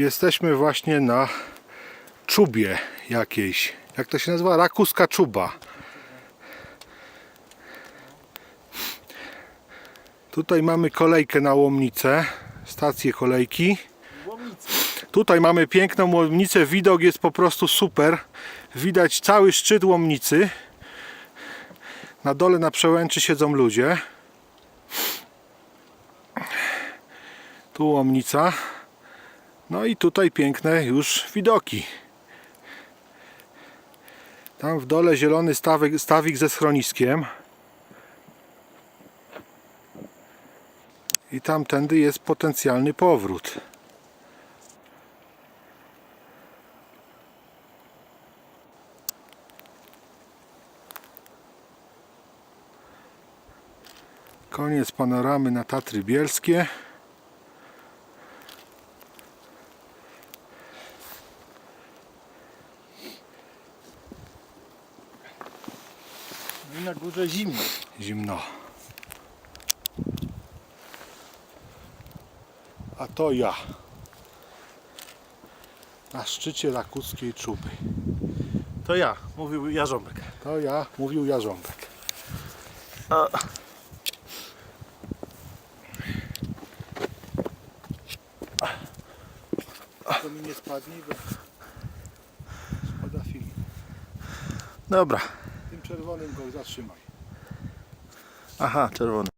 Jesteśmy właśnie na czubie jakiejś. Jak to się nazywa? Rakuska czuba. Tutaj mamy kolejkę na łomnicę, stację kolejki. Tutaj mamy piękną łomnicę, widok jest po prostu super. Widać cały szczyt łomnicy. Na dole na przełęczy siedzą ludzie. Tu łomnica. No i tutaj piękne już widoki. Tam w dole zielony stawik, ze schroniskiem. I tamtędy jest potencjalny powrót. Koniec panoramy na Tatry Bielskie. I na górze zimno. Zimno. A to ja. Na szczycie Rakuckiej Czuby. To ja, mówił Jarząbek. To ja, mówił Jarząbek. A, To mi nie spadnie, bo spada film. dobra. Czerwonym go zatrzymaj. Aha, czerwony.